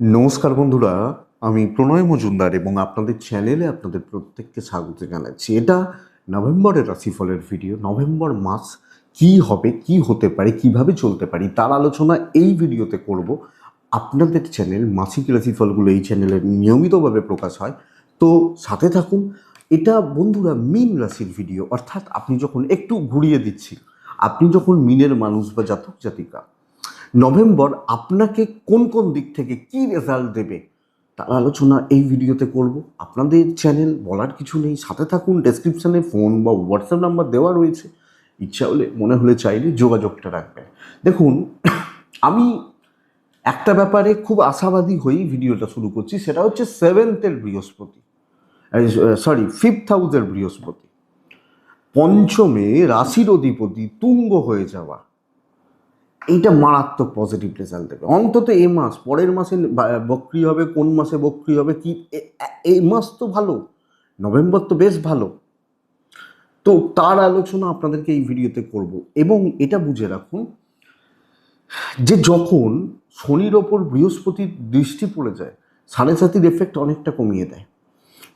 নমস্কার বন্ধুরা, আমি প্রণয় মজুমদার এবং আপনাদের চ্যানেলে আপনাদের প্রত্যেককে স্বাগত জানাচ্ছি। এটা নভেম্বরের রাশিফলের ভিডিও নভেম্বর মাস কি হবে, কি হতে পারে, কীভাবে চলতে পারি, তার আলোচনা এই ভিডিওতে করব। আপনাদের চ্যানেল মাসিক রাশিফলগুলো এই চ্যানেলে নিয়মিতভাবে প্রকাশ হয়। তো সাথে থাকুন, এটা বন্ধুরা মিন রাশির ভিডিও অর্থাৎ আপনি যখন একটু ঘুরিয়ে দিচ্ছি, আপনি যখন মিনের মানুষ বা জাতক জাতিকা নভেম্বর আপনাকে কোন কোন দিক থেকে কি রেজাল্ট দেবে, তার আলোচনা এই ভিডিওতে করব। আপনাদের চ্যানেল বলার কিছু নেই, সাথে থাকুন ডেসক্রিপশানে ফোন বা হোয়াটসঅ্যাপ নাম্বার দেওয়া রয়েছে। ইচ্ছা হলে, মনে হলে চাইলে যোগাযোগটা রাখবেন। দেখুন, আমি একটা ব্যাপারে খুব আশাবাদী হয়েই ভিডিওটা শুরু করছি, সেটা হচ্ছে সেভেন্থের বৃহস্পতি সরি ফিফথ হাউসের বৃহস্পতি। পঞ্চমে রাশির অধিপতি তুঙ্গ হয়ে যাওয়া। এইটা মারাত্মক পজিটিভ রেজাল্ট দেবে। অন্তত এ মাস, পরের মাসে বক্রি হবে, কোন মাসে বক্রি হবে, কি এই মাস তো ভালো, নভেম্বর তো বেশ ভালো। তো তার আলোচনা আপনাদেরকে এই ভিডিওতে করব এবং এটা বুঝে রাখুন যে যখন শনির ওপর বৃহস্পতির দৃষ্টি পড়ে যায়, সাড়ে সাতির এফেক্ট অনেকটা কমিয়ে দেয়।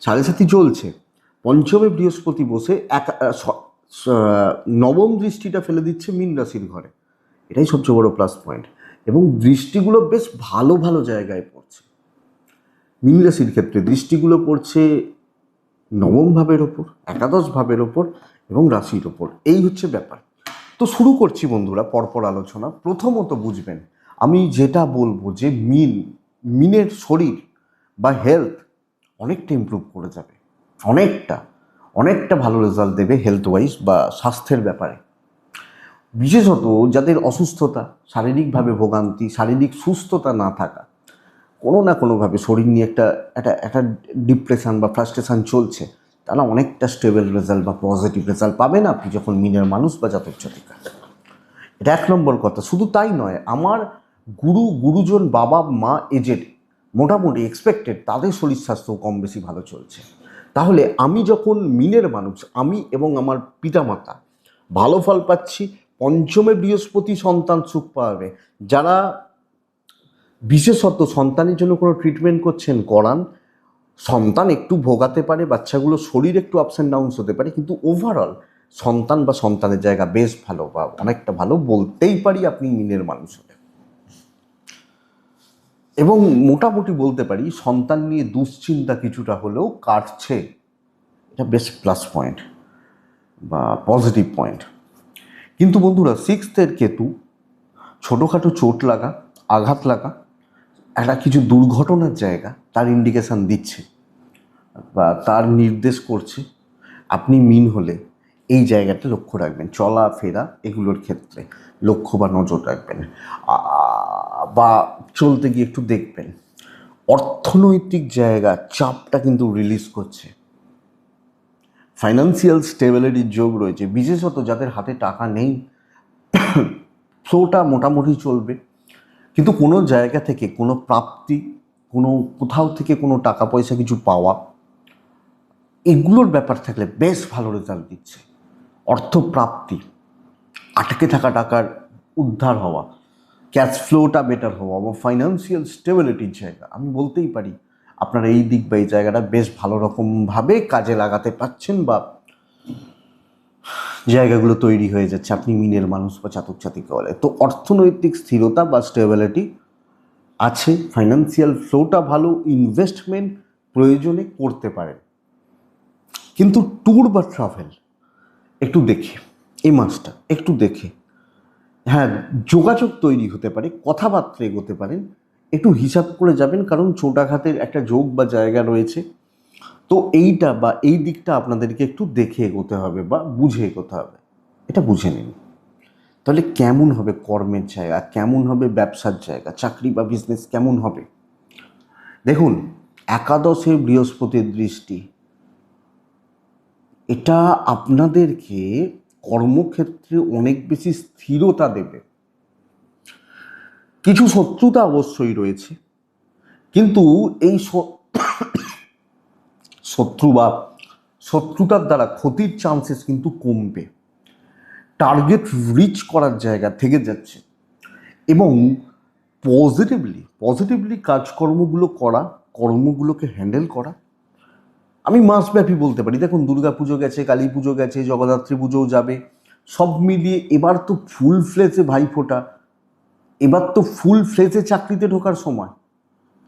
সাড়ে সাতি চলছে, পঞ্চমে বৃহস্পতি বসে এক নবম দৃষ্টিটা ফেলে দিচ্ছে মীন রাশির ঘরে। এটাই সবচেয়ে বড় প্লাস পয়েন্ট এবং দৃষ্টিগুলো বেশ ভালো ভালো জায়গায় পড়ছে। মীন রাশির ক্ষেত্রে দৃষ্টিগুলো পড়ছে নবম ভাবের ওপর, একাদশ ভাবের ওপর এবং রাশির ওপর। এই হচ্ছে ব্যাপার। তো শুরু করছি বন্ধুরা পরপর আলোচনা। প্রথমত বুঝবেন, আমি যেটা বলব যে মিন মিনের শরীর বা হেলথ অনেকটা ইমপ্রুভ করে যাবে। অনেকটা অনেকটা ভালো রেজাল্ট দেবে হেলথ ওয়াইজ বা স্বাস্থ্যের ব্যাপারে। বিশেষত যাদের অসুস্থতা, শারীরিকভাবে ভোগান্তি, শারীরিক সুস্থতা না থাকা, কোনো না কোনোভাবে শরীর নিয়ে একটা একটা একটা ডিপ্রেশান বা ফ্রাস্ট্রেশন চলছে, তারা অনেকটা স্টেবল রেজাল্ট বা পজিটিভ রেজাল্ট পাবেন আপনি যখন মিনের মানুষ বা জাতক জাতিকা। এটা এক নম্বর কথা। শুধু তাই নয়, আমার গুরু, গুরুজন, বাবা, মা এজেড মোটামুটি এক্সপেক্টেড তাদের শরীর স্বাস্থ্য কম বেশি ভালো চলছে। তাহলে আমি যখন মিনের মানুষ, আমি এবং আমার পিতামাতা ভালো ফল পাচ্ছি পঞ্চমে বৃহস্পতি সন্তান সুখ পাবে। যারা বিশেষত সন্তানের জন্য কোনো ট্রিটমেন্ট করছেন, করান, সন্তান একটু ভোগাতে পারে, বাচ্চাগুলো শরীর একটু আপস অ্যান্ড ডাউনস হতে পারে, কিন্তু ওভারঅল সন্তান বা সন্তানের জায়গা বেশ ভালো বা অনেকটা ভালো বলতেই পারি আপনি মিনের মানুষ হলে। এবং মোটামুটি বলতে পারি, সন্তান নিয়ে দুশ্চিন্তা কিছুটা হলেও কাটছে। এটা বেশ প্লাস পয়েন্ট বা পজিটিভ পয়েন্ট কিন্তু বন্ধুরা সিক্সথের কেতু, ছোটোখাটো চোট লাগা, আঘাত লাগা, একটা কিছু দুর্ঘটনার জায়গা তার ইন্ডিকেশান দিচ্ছে বা তার নির্দেশ করছে। আপনি মিন হলে এই জায়গাটা লক্ষ্য রাখবেন, চলা, ফেরা এগুলোর ক্ষেত্রে লক্ষ্য বা নজর রাখবেন। বা চলতে গিয়ে একটু দেখবেন, অর্থনৈতিক জায়গা, চাপটা কিন্তু রিলিজ করছে। ফাইন্যান্সিয়াল স্টেবিলিটির যোগ রয়েছে, বিশেষত যাদের হাতে টাকা নেই ফ্লোটা মোটামুটি চলবে। কিন্তু কোনো জায়গা থেকে, কোনো প্রাপ্তি, কোনো কোথাও থেকে কোনো টাকা পয়সা কিছু পাওয়া, এগুলোর ব্যাপার থাকলে বেশ ভালো রেজাল্ট দিচ্ছে। অর্থপ্রাপ্তি আটকে থাকা টাকার উদ্ধার হওয়া ক্যাশ ফ্লোটা বেটার হওয়া, বা ফাইন্যান্সিয়াল স্টেবিলিটির জায়গা, আমি বলতেই পারি আপনারা এই দিক বা এই জায়গাটা বেশ ভালো রকমভাবে কাজে লাগাতে পারছেন বা জায়গাগুলো তৈরি হয়ে যাচ্ছে। আপনি মিনের মানুষ বা চাতক বলে। তো অর্থনৈতিক স্থিরতা বা স্টেবিলিটি আছে ফাইন্যান্সিয়াল ফ্লোটা ভালো ইনভেস্টমেন্ট প্রয়োজনে করতে পারেন। কিন্তু ট্যুর বা ট্রাভেল একটু দেখে, এই মাসটা একটু দেখে। হ্যাঁ যোগাযোগ তৈরি হতে পারে, কথাবার্তা এগোতে পারেন একটু হিসাব করে যাবেন, কারণ ছোটাঘাতের একটা যোগ বা জায়গা রয়েছে। তো এইটা বা এই দিকটা আপনাদেরকে একটু দেখে এগোতে হবে বা বুঝে এগোতে হবে। এটা বুঝে নিন। তাহলে কেমন হবে কর্মের জায়গা? কেমন হবে ব্যবসার জায়গা? চাকরি বা বিজনেস কেমন হবে? দেখুন, একাদশে বৃহস্পতির দৃষ্টি। এটা আপনাদেরকে কর্মক্ষেত্রে অনেক বেশি স্থিরতা দেবে। কিছু শত্রুতা অবশ্যই রয়েছে। কিন্তু এই শত্রু বা শত্রুতার দ্বারা ক্ষতির চান্সেস কিন্তু কমবে। টার্গেট রিচ করার জায়গা থেকে যাচ্ছে। এবং পজিটিভলি পজিটিভলি কাজকর্মগুলো করা, কর্মগুলোকে হ্যান্ডেল করা। আমি মাসব্যাপী বলতে পারি। দেখুন, দুর্গা পুজো গেছে, কালী পুজো গেছে, জগদ্ধাত্রী পুজোও যাবে। সব মিলিয়ে এবার তো ফুল ফ্লেজে ভাইফোঁটা। এবার তো ফুল ফ্লেজে চাকরিতে ঢোকার সময়।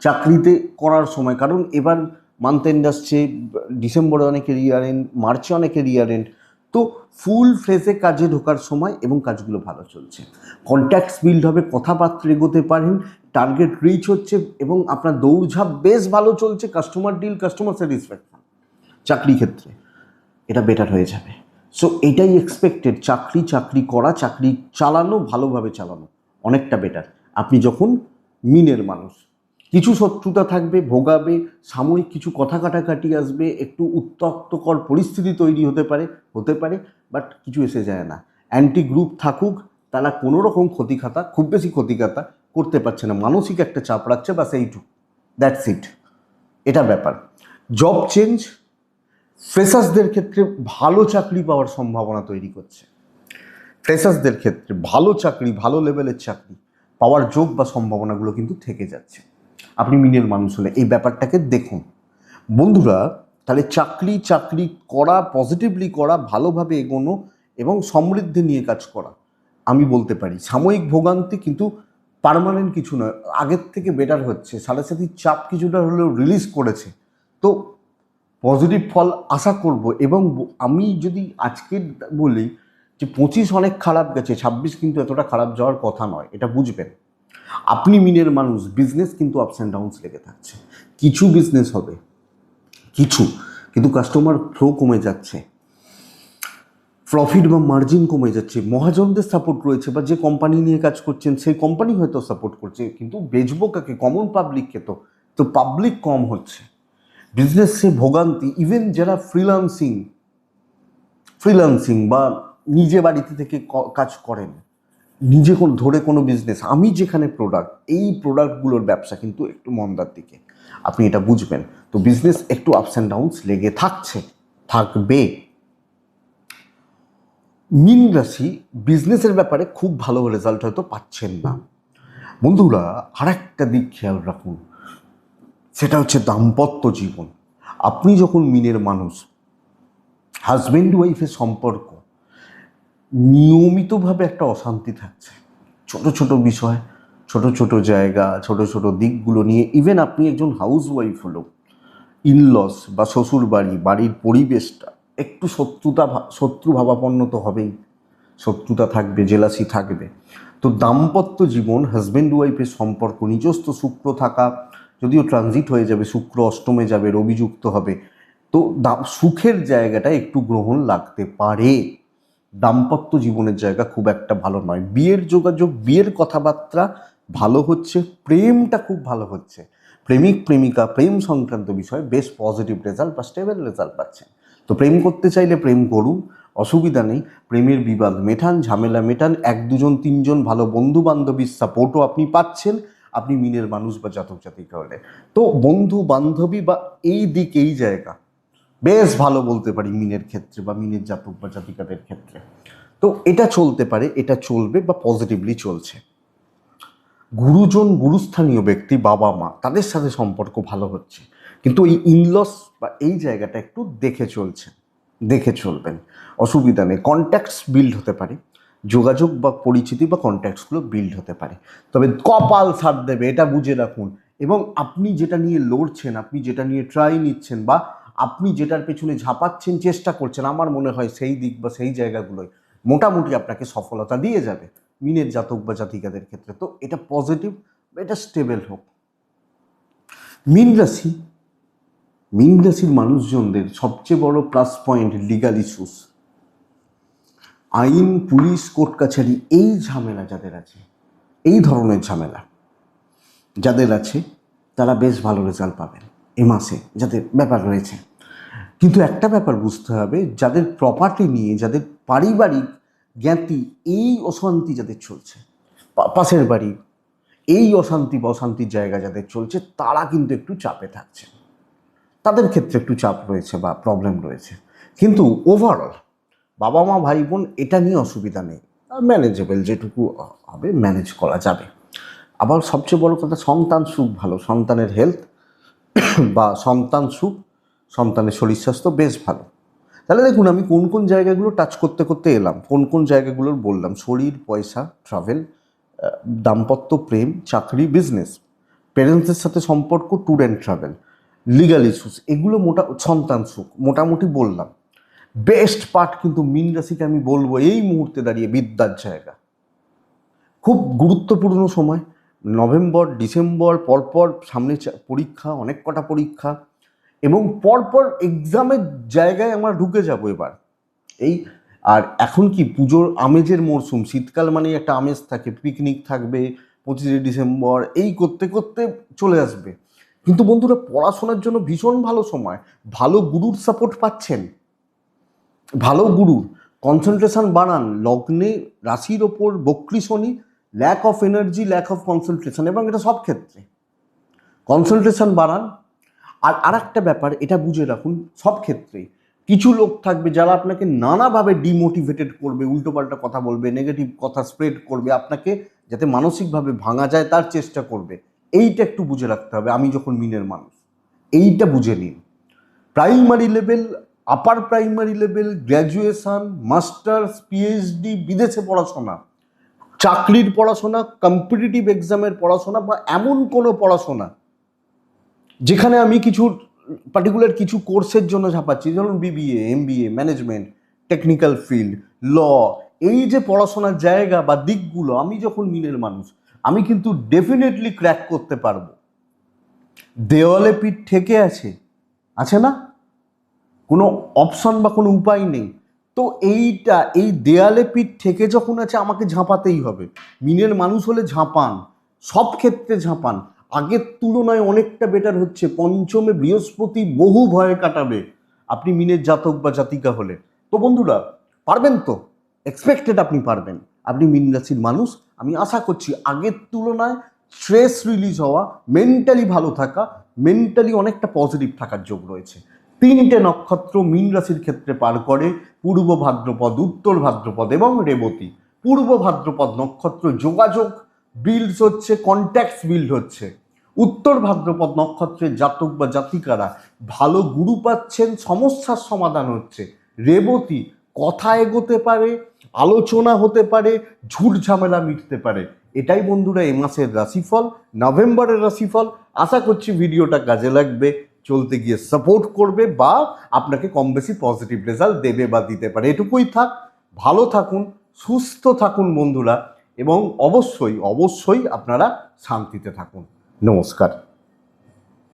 চাকরিতে করার সময়। কারণ এবার মান্থ এন্ড আসছে ডিসেম্বরে অনেকের ইয়ার এন্ড মার্চে অনেকের ইয়ার এন্ড তো ফুল ফ্লেজে কাজে ঢোকার সময় এবং কাজগুলো ভালো চলছে। কন্ট্যাক্টস বিল্ড হবে, কথাবার্তা এগোতে পারেন টার্গেট রিচ হচ্ছে এবং আপনার দৌড়ঝাঁপ বেশ ভালো চলছে কাস্টমার ডিল কাস্টমার স্যাটিসফ্যাকশন চাকরি ক্ষেত্রে। এটা বেটার হয়ে যাবে। সো এটাই এক্সপেক্টেড চাকরি চাকরি করা, চাকরি চালানো, ভালোভাবে চালানো। অনেকটা বেটার আপনি যখন মিনের মানুষ, কিছু শত্রুতা থাকবে, ভোগাবে, সাময়িক কিছু কথা কাটাকাটি আসবে, একটু উত্তক্তকর পরিস্থিতি তৈরি হতে পারে হতে পারে বাট কিছু এসে যায় না। অ্যান্টি গ্রুপ থাকুক, তারা কোনো রকম ক্ষতি খাতা খুব বেশি ক্ষতি খাতা করতে পারছে না। মানসিক একটা চাপ রাখছে বা সেইটু দ্যাটস ইট এটা ব্যাপার। জব চেঞ্জ ফ্রেশার্সদের ক্ষেত্রে ভালো চাকরি পাওয়ার সম্ভাবনা তৈরি করছে। ফ্রেশার্সদের ক্ষেত্রে ভালো চাকরি, ভালো লেভেলের চাকরি পাওয়ার যোগ বা সম্ভাবনাগুলো কিন্তু থেকে যাচ্ছে। আপনি মিনের মানুষ হলে এই ব্যাপারটাকে দেখুন। বন্ধুরা, তাহলে চাকরি চাকরি করা পজিটিভলি করা, ভালোভাবে এগোনো এবং সমৃদ্ধি নিয়ে কাজ করা, আমি বলতে পারি। সাময়িক ভোগান্তি কিন্তু পার্মানেন্ট কিছু নয়, আগের থেকে বেটার হচ্ছে। সাথে সাথে চাপ কিছুটা হলেও রিলিজ করেছে। তো পজিটিভ ফল আশা করব এবং আমি যদি আজকে বলি যে পঁচিশ অনেক খারাপ গেছে, ছাব্বিশ কিন্তু এতটা খারাপ যাওয়ার কথা নয়, এটা বুঝবেন। আপনি মিনের মানুষ বিজনেস কিন্তু আপস অ্যান্ড ডাউনস লেগে থাকছে। কিছু বিজনেস হবে, কিছু, কিন্তু কাস্টমার ফ্লো কমে যাচ্ছে প্রফিট বা মার্জিন কমে যাচ্ছে, মহাজনদের সাপোর্ট রয়েছে বা যে কোম্পানি নিয়ে কাজ করছেন, সেই কোম্পানি হয়তো সাপোর্ট করছে, কিন্তু বেচবো কাকে? কমন পাবলিককে তো তো পাবলিক কম হচ্ছে। বিজনেসে ভোগান্তি ইভেন যারা ফ্রিলান্সিং ফ্রিলান্সিং বা নিজে বাড়িতে থেকে কাজ করেন। নিজে কোন, ধরে কোনো বিজনেস আমি যেখানে প্রোডাক্ট এই প্রোডাক্টগুলোর ব্যবসা কিন্তু একটু মন্দার দিকে। আপনি এটা বুঝবেন। তো বিজনেস একটু আপস অ্যান্ড ডাউনস লেগে থাকছে, থাকবে। মিন রাশি বিজনেসের ব্যাপারে খুব ভালো রেজাল্ট হয়তো পাচ্ছেন না। বন্ধুরা আর একটা দিক খেয়াল রাখুন। সেটা হচ্ছে দাম্পত্য জীবন। আপনি যখন মিনের মানুষ হাজব্যান্ড ওয়াইফের সম্পর্ক নিয়মিতভাবে একটা অশান্তি থাকছে। ছোট ছোট বিষয়, ছোট ছোট জায়গা, ছোট ছোট দিকগুলো নিয়ে ইভেন আপনি একজন হাউস ওয়াইফ হলো ইনলস বা শ্বশুর বাড়ি বাড়ির পরিবেশটা, একটু শত্রুতা শত্রু ভাবাপন্ন তো হবেই। শত্রুতা থাকবে জেলাসি থাকবে। তো দাম্পত্য জীবন হাজব্যান্ড ওয়াইফের সম্পর্ক, নিজস্ব শুক্র থাকা, যদিও ট্রানজিট হয়ে যাবে, শুক্র অষ্টমে যাবে, রবিযুক্ত হবে, তো সুখের জায়গাটা একটু গ্রহণ লাগতে পারে। দাম্পত্য জীবনের জায়গা খুব একটা ভালো নয়। বিয়ের যোগাযোগ, বিয়ের কথাবার্তা ভালো হচ্ছে, প্রেমটা খুব ভালো হচ্ছে। প্রেমিক, প্রেমিকা, প্রেম সংক্রান্ত বিষয়ে বেশ পজিটিভ রেজাল্ট বা স্টেবল রেজাল্ট পাচ্ছেন। তো প্রেম করতে চাইলে প্রেম করুন, অসুবিধা নেই। প্রেমের বিবাদ মেটান, ঝামেলা মেটান, এক, দুজন, তিনজন ভালো বন্ধু বান্ধবীর সাপোর্টও আপনি পাচ্ছেন। আপনি মিনের মানুষ বা জাতক জাতিকা হলে। তো বন্ধু বান্ধবী বা এই দিক, এই জায়গা বেশ ভালো বলতে পারি মিনের ক্ষেত্রে বা মিনের জাতক বা জাতিকাদের ক্ষেত্রে। তো এটা চলতে পারে, এটা চলবে বা পজিটিভলি চলছে। গুরুজন গুরুস্থানীয় ব্যক্তি বাবা মা, তাদের সাথে সম্পর্ক ভালো হচ্ছে। কিন্তু এই ইনলস বা এই জায়গাটা একটু দেখে চলছে, দেখে চলবেন। অসুবিধা নেই কন্ট্যাক্টস বিল্ড হতে পারে। যোগাযোগ বা পরিচিতি বা কন্ট্যাক্টসগুলো বিল্ড হতে পারে। তবে কপাল সাথ দেবে, এটা বুঝে রাখুন। এবং আপনি যেটা নিয়ে লড়ছেন, আপনি যেটা নিয়ে ট্রাই নিচ্ছেন বা আপনি যেটার পেছনে ঝাঁপাচ্ছেন, চেষ্টা করছেন, আমার মনে হয় সেই দিক বা সেই জায়গাগুলোয় মোটামুটি আপনাকে সফলতা দিয়ে যাবে, মিনের জাতক বা জাতিকাদের ক্ষেত্রে। তো এটা পজিটিভ এটা স্টেবল হোক। মিন রাশি, মিন রাশির মানুষজনদের সবচেয়ে বড় প্লাস পয়েন্ট লিগাল ইস্যুস আইন, পুলিশ, কোর্ট কাছারি, এই ঝামেলা যাদের আছে, এই ধরনের ঝামেলা, যাদের আছে, তারা বেশ ভালো রেজাল্ট পাবেন। এ মাসে যাদের ব্যাপার রয়েছে। কিন্তু একটা ব্যাপার বুঝতে হবে, যাদের প্রপার্টি নিয়ে, যাদের পারিবারিক জ্ঞাতি এই অশান্তি যাদের চলছে পাশের বাড়ি, এই অশান্তি বা অশান্তির জায়গা যাদের চলছে, তারা কিন্তু একটু চাপে থাকছে। তাদের ক্ষেত্রে একটু চাপ রয়েছে বা প্রবলেম রয়েছে। কিন্তু ওভারঅল বাবা মা, ভাই বোন, এটা নিয়ে অসুবিধা নেই। ম্যানেজেবল যেটুকু হবে ম্যানেজ করা যাবে। আবার সবচেয়ে বড় কথা, সন্তান সুখ ভালো, সন্তানের হেলথ বা সন্তান সুখ, সন্তানের শরীর স্বাস্থ্য বেশ ভালো। তাহলে দেখুন, আমি কোন কোন জায়গাগুলো টাচ করতে করতে এলাম, কোন কোন জায়গাগুলোর বললাম, শরীর, পয়সা ট্রাভেল দাম্পত্য প্রেম, চাকরি বিজনেস প্যারেন্টসের সাথে সম্পর্ক tour and travel legal issues এগুলো মোটা, সন্তান সুখ, মোটামুটি বললাম। বেস্ট পার্ট কিন্তু মিন রাশিকে আমি বলব, এই মুহূর্তে দাঁড়িয়ে বিদ্যার জায়গা। খুব গুরুত্বপূর্ণ সময় নভেম্বর, ডিসেম্বর, পরপর সামনে পরীক্ষা, অনেক কটা পরীক্ষা এবং পরপর এক্সামের জায়গায় আমরা ঢুকে যাব এবার। এই, আর এখন কি পুজোর আমেজের মরশুম শীতকাল মানে একটা আমেজ থাকে পিকনিক থাকবে, পঁচিশে ডিসেম্বর, এই করতে করতে চলে আসবে। কিন্তু বন্ধুরা, পড়াশোনার জন্য ভীষণ ভালো সময়। ভালো গুরুর সাপোর্ট পাচ্ছেন। ভালো গুরুর। কনসেন্ট্রেশন বাড়ান। লগ্নে রাশির ওপর বক্রি শনি lack of energy lack of concentration এবং এটা সব ক্ষেত্রে। কনসেন্ট্রেশন বাড়ান। আর আরেকটা ব্যাপার, এটা বুঝে রাখুন, সব ক্ষেত্রেই কিছু লোক থাকবে যারা আপনাকে নানাভাবে ডিমোটিভেটেড করবে, উল্টোপাল্টা কথা বলবে নেগেটিভ কথা স্প্রেড করবে, আপনাকে যাতে মানসিকভাবে ভাঙা যায় তার চেষ্টা করবে। এইটা একটু বুঝে রাখতে হবে, আমি যখন মিনের মানুষ। এইটা বুঝে নিন। Primary level upper primary level graduation masters PhD বিদেশে পড়াশোনা। চাকরির পড়াশোনা কম্পিটিটিভ এক্সামের পড়াশোনা বা এমন কোনো পড়াশোনা যেখানে আমি কিছু পার্টিকুলার কিছু কোর্সের জন্য ঝাঁপাচ্ছি ধরুন BBA MBA management technical field law এই যে পড়াশোনার জায়গা বা দিকগুলো, আমি যখন মিলের মানুষ, আমি কিন্তু ডেফিনেটলি ক্র্যাক করতে পারব। দেওয়ালে পিঠ ঠেকে আছে আছে না? কোনো অপশন বা কোনো উপায় নেই। তো এইটা, এই দেয়ালে পিঠ থেকে যখন আছে আমাকে ঝাঁপাতেই হবে। মিনের মানুষ হলে ঝাঁপান, সব ক্ষেত্রে ঝাঁপান। আগের তুলনায় অনেকটা বেটার হচ্ছে, পঞ্চমে বৃহস্পতি বহু ভয়ে কাটাবে, আপনি মিনের জাতক বা জাতিকা হলে। তো বন্ধুরা, পারবেন তো? এক্সপেক্টেড আপনি পারবেন। আপনি মিন রাশির মানুষ, আমি আশা করছি আগের তুলনায় স্ট্রেস রিলিজ হওয়া মেন্টালি ভালো থাকা মেন্টালি অনেকটা পজিটিভ থাকার যোগ রয়েছে। তিনটে নক্ষত্র মীন রাশির ক্ষেত্রে পার করে, পূর্ব ভাদ্রপদ, উত্তর ভাদ্রপদ এবং রেবতী। পূর্ব ভাদ্রপদ নক্ষত্র যোগাযোগ বিল্ড হচ্ছে কন্ট্যাক্টস বিল্ড হচ্ছে। উত্তর ভাদ্রপদ নক্ষত্রের জাতক বা জাতিকারা ভালো গুরু পাচ্ছেন, সমস্যার সমাধান হচ্ছে। রেবতী কথা এগোতে পারে, আলোচনা হতে পারে ঝুট ঝামেলা মিটতে পারে। এটাই বন্ধুরা এ মাসের রাশিফল, নভেম্বরের রাশিফল। আশা করছি ভিডিওটা কাজে লাগবে। চলতে গিয়ে সাপোর্ট করবে বা আপনাকে কম বেশি পজিটিভ রেজাল্ট দেবে বা দিতে পারে। এটুকুই থাক, ভালো থাকুন, সুস্থ থাকুন বন্ধুরা এবং অবশ্যই অবশ্যই আপনারা শান্তিতে থাকুন। নমস্কার।